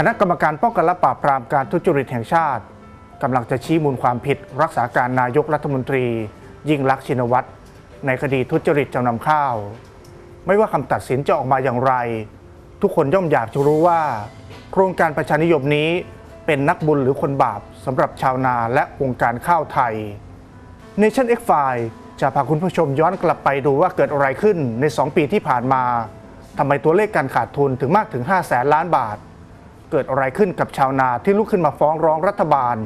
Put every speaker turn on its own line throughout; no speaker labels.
คณะกรรมการป้องกันและปราบปรามการทุจริตแห่งชาติกำลังจะชี้มูลความผิดรักษาการนายกรัฐมนตรี ยิ่งลักษณ์ชินวัตรในคดีทุจริตจำนำข้าว ไม่ว่าคำตัดสินจะออกมาอย่างไร ทุกคนย่อมอยากจะรู้ว่า โครงการประชานิยมนี้เป็นนักบุญหรือคนบาปสำหรับชาวนาและวงการข้าวไทย Nation X File จะพาคุณผู้ชมย้อนกลับไปดูว่าเกิดอะไรขึ้นใน 2 ปีที่ผ่านมาทำไมตัวเลขการขาดทุนถึงมากถึง 5 แสนล้านบาท เกิดอะไรขึ้นกับชาวนาที่ลุกขึ้นมาฟ้องร้องรัฐบาล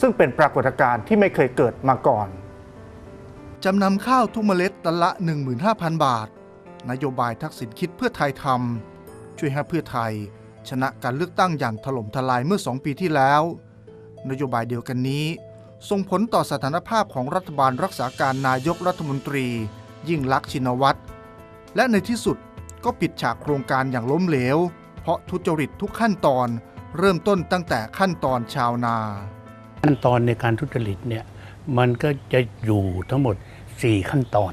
ซึ่งเป็นปรากฏการณ์ที่ไม่เคยเกิดมาก่อน
จำนำข้าวทุกเมล็ดตันละ 15,000 บาท นโยบายทักษิณคิดเพื่อไทยทำช่วยให้เพื่อไทย ชนะการเลือกตั้งอย่างถล่มทลายเมื่อ 2 ปีที่แล้ว นโยบายเดียวกันนี้ ส่งผลต่อสถานภาพของรัฐบาลรักษาการนายกรัฐมนตรี ยิ่งลักษณ์ชินวัตรและในที่สุดก็ปิดฉากโครงการอย่างล้มเหลว เพราะทุจริตทุกขั้นตอน เริ่มต้นตั้งแต่ขั้นตอนชาวนา
ขั้นตอนในการทุจริตเนี่ยมันก็จะอยู่ทั้งหมด 4 ขั้นตอน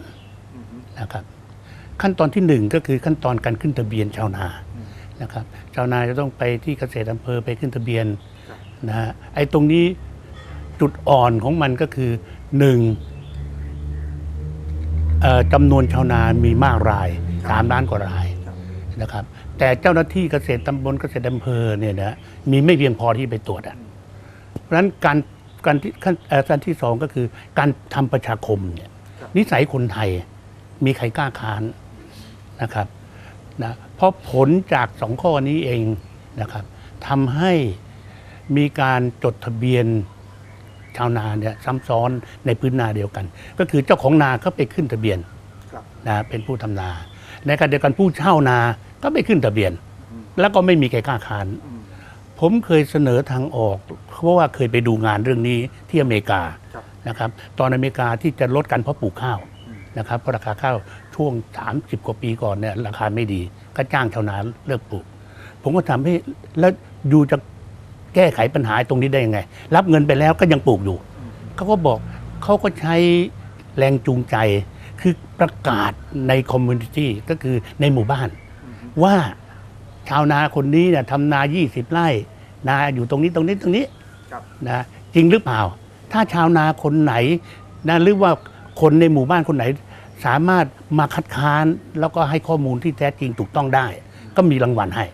นะครับขั้นตอนที่ 1 ก็คือขั้นตอนการขึ้นทะเบียนชาวนานะครับชาวนาจะต้องไปที่เกษตรอำเภอไปขึ้นทะเบียนนะฮะไอ้ตรงนี้จุดอ่อนของมันก็คือหนึ่งจำนวนชาวนามีมากรายสามล้านกว่าราย นะครับ แต่เจ้าหน้าที่เกษตรตำบลเกษตรอำเภอเนี่ยนะมีไม่เพียงพอที่ไปตรวจอะเพราะฉะนั้นการการที่ขั้นเอ่อขั้นที่สองก็คือการทำประชาคมเนี่ยนิสัยคนไทยมีใครกล้าค้านนะครับนะเพราะผลจากสองข้อนี้เองนะครับทำให้มีการจดทะเบียนชาวนาเนี่ยซ้ำซ้อนในพื้นนาเดียวกัน ก็คือเจ้าของนาก็ไปขึ้นทะเบียน
ครับ
นะเป็นผู้ทำนา ในขณะเดียวกันผู้เช่านา ก็ไปขึ้นทะเบียน แล้วก็ไม่มีใครกล้าค้าน ผมเคยเสนอทางออก เพราะว่าเคยไปดูงานเรื่องนี้ที่อเมริกา
ครับ
นะครับตอนอเมริกาที่จะลดการเพาะปลูกข้าวนะครับเพราะราคาข้าวช่วง 30 กว่าปีก่อนเนี่ยราคาไม่ดี ก็จ้างชาวนาเลิกปลูก ผมก็ทำให้แล้วอยู่จะแก้ไขปัญหาตรงนี้ได้ยังไง รับเงินไปแล้วก็ยังปลูกอยู่เขาก็บอกเขาก็ใช้แรงจูงใจ คือประกาศในคอมมูนิตี้ก็คือในหมู่บ้าน ว่าชาวนาคนนี้เนี่ยทำนา20ไร่ นาอยู่ตรงนี้ตรงนี้ตรงนี้
ครับ
นะจริงหรือเปล่า ถ้าชาวนาคนไหนนะหรือว่าคนในหมู่บ้านคนไหน สามารถมาคัดค้านแล้วก็ให้ข้อมูลที่แท้จริงถูกต้องได้ ก็มีรางวัลให้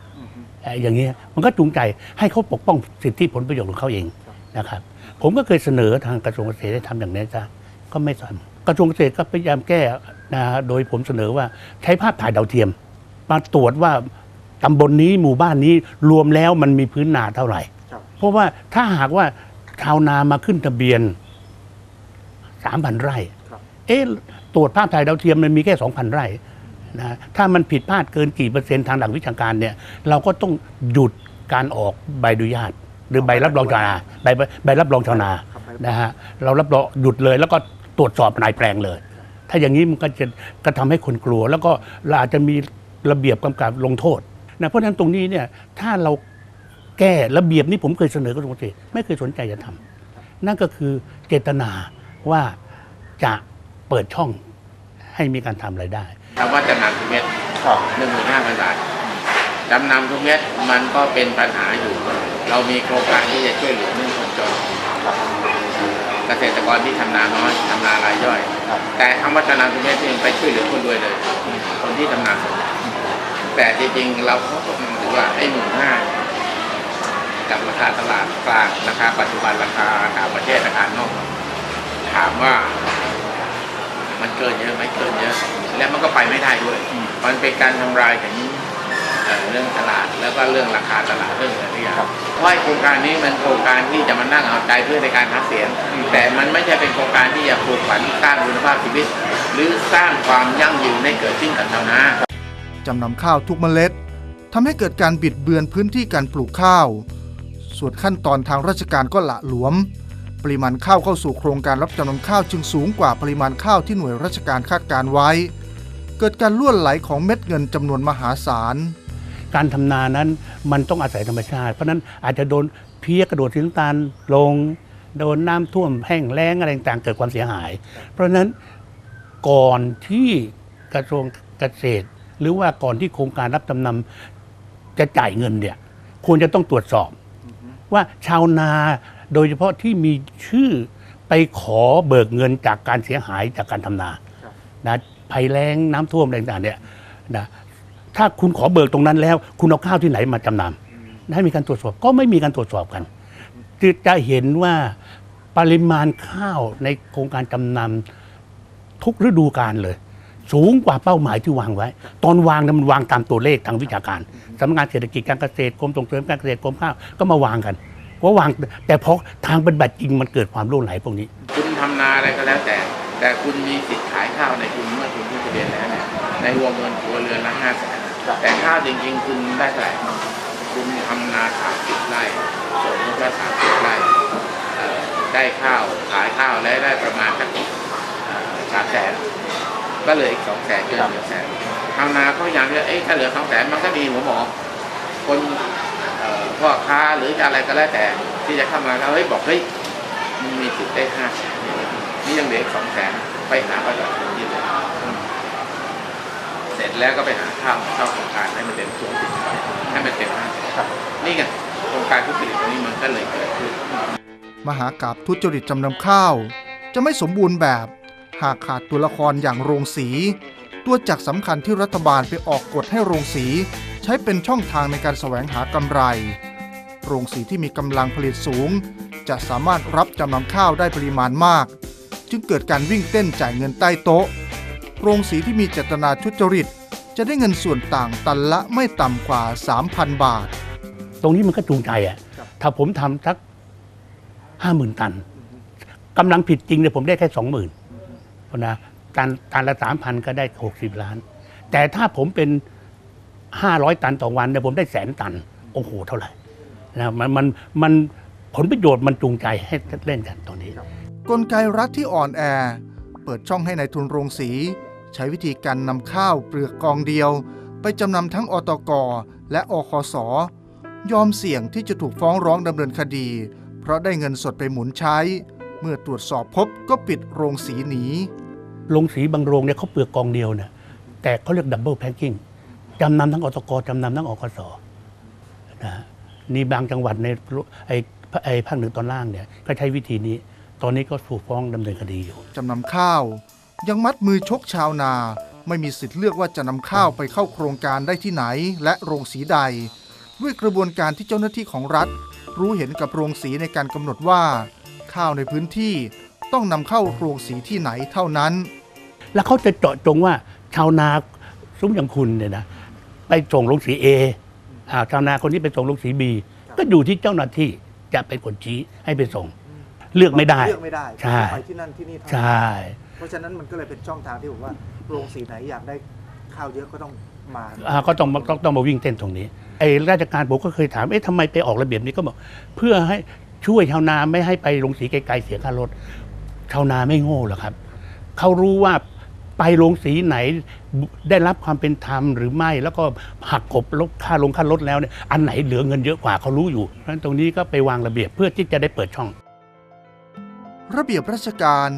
เอ่ออย่างเงี้ยมันก็จูงใจให้เขาปกป้องสิทธิผลประโยชน์ของเขาเองนะครับ ผมก็เคยเสนอทางกระทรวงเกษตรให้ทำอย่างนี้จ้ะก็ไม่ทำกระทรวงเกษตรก็พยายามแก้นะโดยผมเสนอว่าใช้ภาพถ่ายดาวเทียม มาตรวจว่าตำบลนี้หมู่บ้านนี้รวมแล้วมันมีพื้นนาเท่าไหร่
ครับ
เพราะว่าถ้าหากว่าชาวนามาขึ้นทะเบียนสามพันไร่
ครับ
เอ๊ะตรวจภาพถ่ายดาวเทียมมันมีแค่สองพันไร่นะถ้ามันผิดพลาดเกินกี่เปอร์เซ็นต์ทางหลักวิชาการเนี่ย เราก็ต้องหยุดการออกใบอนุญาต หรือใบรับรองชาวนาใบใบรับรองชาวนา
ครับใบ
นะฮะเรารับรองหยุดเลย แล้วก็ตรวจสอบนายแปลงเลย ถ้าอย่างนี้มันก็จะก็ทำให้คนกลัว แล้วก็เราอาจจะมี ระเบียบกำกับลงโทษนะเพราะฉะนั้นตรงนี้เนี่ยถ้าเราแก้ระเบียบนี้ผมเคยเสนอกระทรวงเกษตรไม่เคยสนใจจะทำนั่นก็คือเจตนาว่าจะเปิดช่องให้มีการทำรายได้
คำว่าจำนำทุกเม็ด
ครับ
หนึ่งหมื่นห้าพันบาทจำนำทุกเม็ดมันก็เป็นปัญหาอยู่ เรามีโครงการที่จะช่วยเหลือหนึ่งคนจนเกษตรกรที่ทำนาน้อยทำนารายย่อย
ครับ
แต่คำว่าจำนำทุกเม็ดนี่มันไปช่วยเหลือคนรวยเลย คนที่ทำนาสด แต่จริงๆ เราก็ต้องถือว่าไอ้หมื่นห้ากับราคาตลาดกลางราคาปัจจุบันราคาต่างประเทศราคานอกถามว่า มันเกินเยอะไหมเกินเยอะ และมันก็ไปไม่ได้ด้วย มันเป็นการทำลายถึงเอ่อเรื่องตลาดแล้วก็เรื่องราคาตลาดเรื่องอะไรอย่างเพราะไอ้โครงการนี้มันโครงการที่จะมานั่งเอาใจเพื่อในการหาเสียง แต่มันไม่ใช่เป็นโครงการที่จะปลูกฝันสร้างคุณภาพชีวิต หรือสร้างความยั่งยืนให้เกิดขึ้นกับชาวนา
จำนำข้าวทุกเมล็ดทำให้เกิดการบิดเบือนพื้นที่การปลูกข้าว ส่วนขั้นตอนทางราชการก็ละหลวม ปริมาณข้าวเข้าสู่โครงการรับจำนำข้าวจึงสูงกว่าปริมาณข้าวที่หน่วยราชการคาดการไว้ เกิดการล่วนไหลของเม็ดเงินจำนวนมหาศาล
การทำนานั้นมันต้องอาศัยธรรมชาติ เพราะนั้นอาจจะโดนเพี้ยกระโดดสีน้ำตาลลง โดนน้ำท่วมแห้งแล้งอะไรต่างๆเกิดความเสียหาย เพราะฉะนั้นก่อนที่กระทรวงเกษตร หรือว่าก่อนที่โครงการรับจำนำจะจ่ายเงินเนี่ย ควรจะต้องตรวจสอบ ว่าชาวนาโดยเฉพาะที่มีชื่อไปขอเบิกเงินจากการเสียหายจากการทำนา
ครับ
นะภัยแล้งน้ำท่วมอะไรต่างๆเนี่ยนะถ้าคุณขอเบิกตรงนั้นแล้ว คุณเอาข้าวที่ไหนมาจำนำให้มีการตรวจสอบก็ไม่มีการตรวจสอบกันจะจะเห็นว่าปริมาณข้าวในโครงการจำนำทุกฤดูกาลเลย สูงกว่าเป้าหมายที่วางไว้ ตอนวางเนี่ยมันวางตามตัวเลขทางวิชาการสำนักงานเศรษฐกิจการเกษตรกรมส่งเสริมการเกษตรกรมข้าวก็มาวางกันว่าวางแต่พอทางปฏิบัติจริงมันเกิดความร่วงไหลพวกนี้
คุณทำนาอะไรก็แล้วแต่ แต่คุณมีสิทธิ์ขายข้าวในคุณเมื่อคุณขึ้นทะเบียนแล้วเนี่ยในวงเงินครัวเรือนละห้าแสนแต่ข้าวจริงๆคุณได้เท่าไหร่คุณทำนาสามสิบไร่สวนก็สามสิบไร่เอ่อได้ข้าวขายข้าวแล้วได้ประมาณสักสามแสน ก็เหลืออีกสองแสนเกินหนึ่งแสนทำนาก็พยายามที่จะเอ้ยถ้าเหลือสองแสนมันก็ดีหัวหมอ คนเอ่อพ่อค้าหรือจะอะไรก็แล้วแต่ ที่จะเข้ามาแล้วเฮ้ยบอกเฮ้ยมึงมีสิทธิ์ได้ห้าแสนนี่ยังเหลืออีกสองแสนไปหาประชาชนที่เหลือเสร็จแล้วก็ไปหาข้าวเข้าโครงการให้มันเต็มส่วนสิทธิ์ไปให้มันเต็มห้าแสนนี่ไงโครงการทุจริตตรงนี้มันก็เลยเกิดขึ้น
มหากาบทุจริตจำนำข้าว จะไม่สมบูรณ์แบบ หากขาดตัวละครอย่างโรงสี ตัวจักสำคัญที่รัฐบาลไปออกกฎให้โรงสี ใช้เป็นช่องทางในการแสวงหากำไร โรงสีที่มีกำลังผลิตสูง จะสามารถรับจำนำข้าวได้ปริมาณมาก จึงเกิดการวิ่งเต้นจ่ายเงินใต้โต๊ะ โรงสีที่มีเจตนาทุจริต จะได้เงินส่วนต่างตันละไม่ต่ำกว่า 3,000 บาท
ตรงนี้มันก็จูงใจอะถ้าผมทำสักห้าหมื่นตันกำลังผิดจริงเนี่ยผมได้แค่สองหมื่น นะตันตันละสามพันก็ได้หกสิบล้าน แต่ถ้าผมเป็นห้าร้อยตันต่อวันเนี่ยผมได้แสนตัน โอ้โห เท่าไหร่นะมันมันมันผลประโยชน์มันจูงใจให้เล่นกันตรงนี้
กลไกรัฐที่อ่อนแอ เปิดช่องให้ในายทุนโรงสี ใช้วิธีการนำข้าวเปลือกกองเดียว ไปจำนำทั้งอตกและอคสยอมเสี่ยงที่จะถูกฟ้องร้องดำเนินคดี เพราะได้เงินสดไปหมุนใช้ เมื่อตรวจสอบพบก็ปิดโรงสีหนี
โรงสีบางโรงเนี่ยเขาเปลือกกองเดียวเนี่ยแต่เขาเรียกดับเบิลแพคกิ้งจำนำทั้งอตกจำนำทั้งอคสนะฮะนี่บางจังหวัดในไอ้ไอ้ภาคเหนือตอนล่างเนี่ยก็ใช้วิธีนี้ ตอนนี้ก็ถูกฟ้องดำเนินคดีอยู่
จำนำข้าว ยังมัดมือชกชาวนา ไม่มีสิทธิ์เลือกว่าจะนำข้าวไปเข้าโครงการได้ที่ไหน และโรงสีใด ด้วยกระบวนการที่เจ้าหน้าที่ของรัฐ รู้เห็นกับโรงสีในการกำหนดว่า ข้าวในพื้นที่ ต้องนำเข้าโรงสีที่ไหนเท่านั้น
แล้วเขาจะเจาะจงว่าชาวนาซุ้มอย่างคุณเนี่ยนะไปส่งลงสีเออ่าชาวนาคนนี้ไปส่งลงสีบีก็อยู่ที่เจ้าหน้าที่จะเป็นคนชี้ให้ไปส่ง เลือกไม่ได้
เลือกไม่ได้
ใช่
ไปที่นั่นที่นี่เท่านั้น
ใช่
เพราะฉะนั้นมันก็เลยเป็นช่องทางที่ผมว่าโรงสีไหนอยากได้ข้าวเยอะก็ต้องมา
อ่าก็ต้องมาต้องต้องมาวิ่งเต้นตรงนี้ไอ้ราชการผมก็เคยถามเอ๊ะทำไมไปออกระเบียบนี้ก็บอก เพื่อให้ช่วยชาวนาไม่ให้ไปลงสีไกลๆเสียค่ารถ ชาวนาไม่โง่หรอกครับ เขารู้ว่าไปลงสีไหนได้รับความเป็นธรรมหรือไม่ แล้วก็หักกบลดค่าลงค่ารถแล้วเนี่ยอันไหนเหลือเงินเยอะกว่าเขารู้อยู่เพราะฉะนั้นตรงนี้ก็ไปวางระเบียบเพื่อที่จะได้เปิดช่อง
ระเบียบราชการ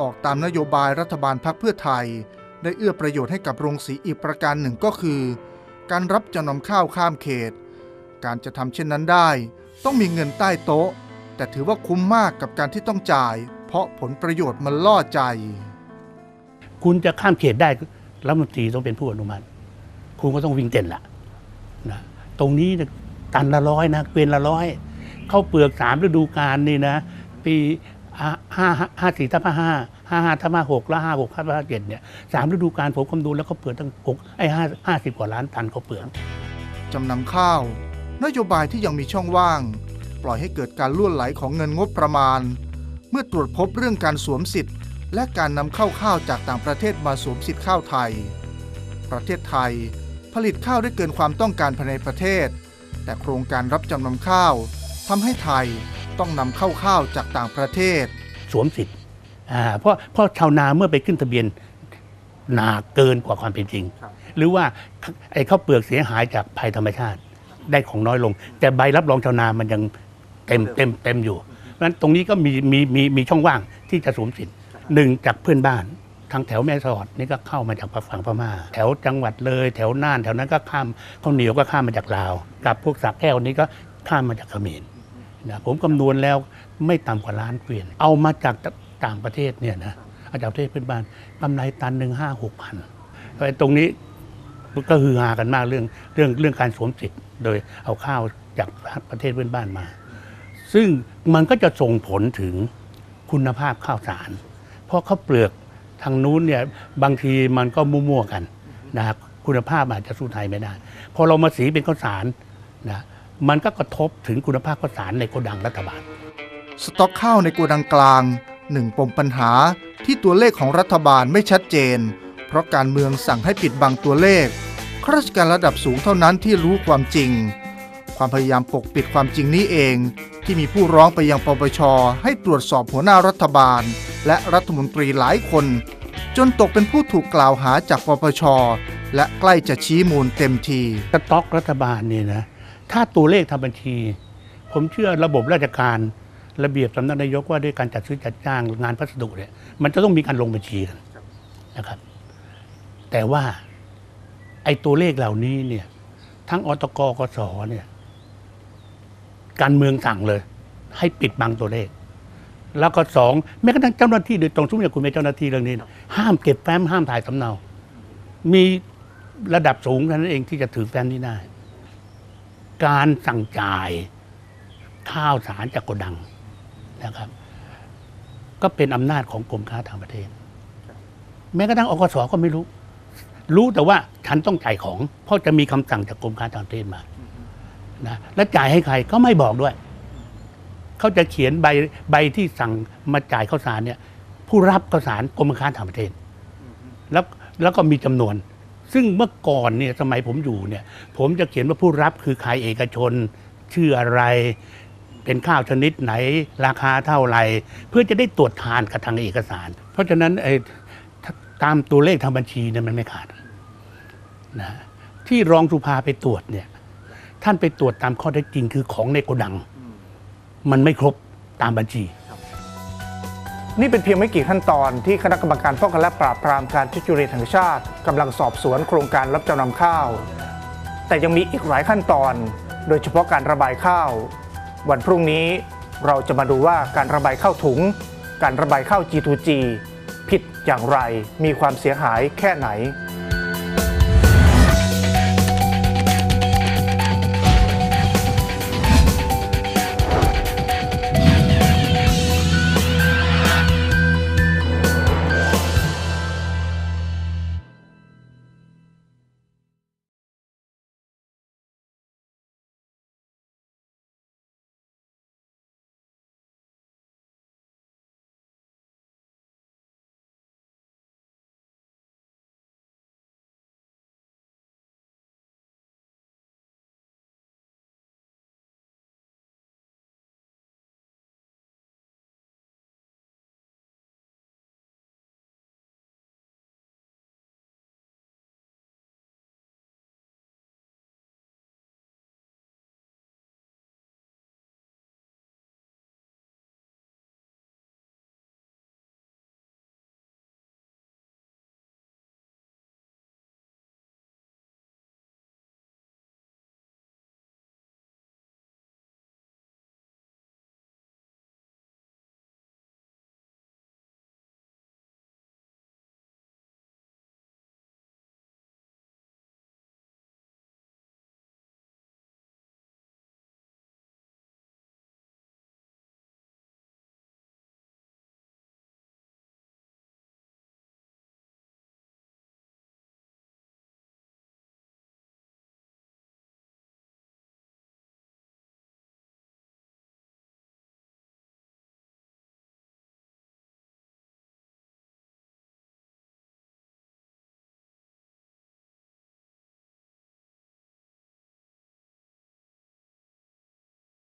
ออกตามนโยบายรัฐบาลพักเพื่อไทย ได้เอื้อประโยชน์ให้กับโรงสีอีกประการหนึ่งก็คือ การรับจำนำข้าวข้ามเขต การจะทำเช่นนั้นได้ ต้องมีเงินใต้โต๊ะ แต่ถือว่าคุ้มมากกับการที่ต้องจ่าย ราะผลประโยชน์มันล่อใจ
คุณจะข้ามเขตได้รัฐมนตรีต้องเป็นผู้อนุมัติ คุณก็ต้องวิ่งเต้นละนะตรงนี้เนี่ยตันละร้อยนะเกวียนละร้อยเข้าวเปลือกสามฤดูกาลนี่นะ ปีห้าห้าห้าสี่ทับห้าห้าห้าห้าทับห้าหกแล้วห้าหกทับห้าเจ็ดเนี่ยสามฤดูกาลผมคำนวณแล้วเขาเปลือกตั้งหกไอ้ห้าห้าสิบกว่าล้านตันเขาวเปลือก
จำนำข้าว นโยบายที่ยังมีช่องว่าง ปล่อยให้เกิดการล่วนไหลของเงินงบประมาณ เมื่อตรวจพบเรื่องการสวมสิทธิ์ และการนำเข้าข้าวจากต่างประเทศมาสวมสิทธิ์ข้าวไทย ประเทศไทย ผลิตข้าวได้เกินความต้องการภายในประเทศ แต่โครงการรับจำนำข้าวทำให้ไทยต้องนำเข้าข้าวจากต่างประเทศ
สวมสิทธิ์อ่าเพราะเพราะชาวนาเมื่อไปขึ้นทะเบียนหนาเกินกว่าความเป็นจริง
ครับ
หรือว่าไอ้ข้าวเปลือกเสียหายจากภัยธรรมชาติได้ของน้อยลง แต่ใบรับรองชาวนามันยังเต็มเต็มเต็มอยู่ เพราะฉะนั้นตรงนี้ก็มีมีมีมีช่องว่างที่จะสวมสิทธิ์หนึ่งจากเพื่อนบ้าน ทางแถวแม่สอดนี่ก็เข้ามาจากฝั่งพม่า แถวจังหวัดเลย แถวน่านแถวนั้นก็ข้ามข้าวเหนียวก็ข้ามมาจากลาว กับพวกสักแก้วนี่ก็ข้ามมาจากเขมรนะผมคำนวณแล้วไม่ต่ำกว่าล้านเกวียน เอามาจากต่างประเทศเนี่ยนะอาจากประเทศเพื่อนบ้านกำไรตันหนึ่งห้าหกพันไอ้ตรงนี้ก็ฮือฮากันมากเรื่องเรื่องเรื่องการสวมสิทธิ์ โดยเอาข้าวจากประเทศเพื่อนบ้านมา ซึ่งมันก็จะส่งผลถึงคุณภาพข้าวสาร เพราะข้าวเปลือกทางนู้นเนี่ยบางทีมันก็มั่วๆกันนะครับคุณภาพอาจจะสู้ไทยไม่ได้ พอเรามาสีเป็นข้าวสารนะมันก็กระทบถึงคุณภาพข้าวสารในโกดังรัฐบาล
สต็อกข้าวในโกดังกลางหนึ่งปมปัญหาที่ตัวเลขของรัฐบาลไม่ชัดเจน เพราะการเมืองสั่งให้ปิดบังตัวเลขข้าราชการระดับสูงเท่านั้นที่รู้ความจริง ความพยายามปกปิดความจริงนี้เอง ที่มีผู้ร้องไปยังปปช ให้ตรวจสอบหัวหน้ารัฐบาล และรัฐมนตรีหลายคน จนตกเป็นผู้ถูกกล่าวหาจากปปช และใกล้จะชี้มูลเต็มที
สต็อกรัฐบาลเนี่ยนะถ้าตัวเลขทำบัญชี ผมเชื่อระบบราชการระเบียบสำนักนายกว่าด้วยการจัดซื้อจัดจ้างงานพัสดุเนี่ยมันจะต้องมีการลงบัญชีกันนะครับ แต่ว่าไอ้ตัวเลขเหล่านี้เนี่ยทั้งอตกกสเนี่ย การเมืองสั่งเลย ให้ปิดบังตัวเลข แล้วก็สองแม้กระทั่งเจ้าหน้าที่โดยตรงทุกอย่างคุณเป็นเจ้าหน้าที่เรื่องนี้ ห้ามเก็บแฟ้มห้ามถ่ายสำเนา มีระดับสูงเท่านั้นเองที่จะถือแฟ้มนี้ได้ การสั่งจ่ายข้าวสารจากโกดังนะครับ ก็เป็นอำนาจของกรมค้าต่างประเทศ แม้กระทั่งอกสก็ไม่รู้ รู้แต่ว่าฉันต้องจ่ายของ เพราะจะมีคำสั่งจากกรมค้าต่างประเทศมา นะและจ่ายให้ใครก็ไม่บอกด้วย เขาจะเขียนใบใบที่สั่งมาจ่ายข้าวสารเนี่ย ผู้รับข้าวสารกรมการต่างประเทศแล้วแล้วก็มีจำนวน ซึ่งเมื่อก่อนเนี่ยสมัยผมอยู่เนี่ย ผมจะเขียนว่าผู้รับคือใครเอกชน ชื่ออะไร เป็นข้าวชนิดไหน ราคาเท่าไหร่ เพื่อจะได้ตรวจทานกับทางเอกสาร เพราะฉะนั้นไอ้ตามตัวเลขทางบัญชีเนี่ยมันไม่ขาดนะที่รองสุภาไปตรวจเนี่ย ท่านไปตรวจตามข้อเท็จจริงคือของในโกดัง มันไม่ครบตามบัญชี
นี่เป็นเพียงไม่กี่ขั้นตอนที่คณะกรรมการป้องกันและปราบปรามการทุจริตแห่งชาติกำลังสอบสวนโครงการรับจำนำข้าว แต่ยังมีอีกหลายขั้นตอน โดยเฉพาะการระบายข้าว วันพรุ่งนี้เราจะมาดูว่าการระบายข้าวถุง การระบายข้าว G2G ผิดอย่างไรมีความเสียหายแค่ไหน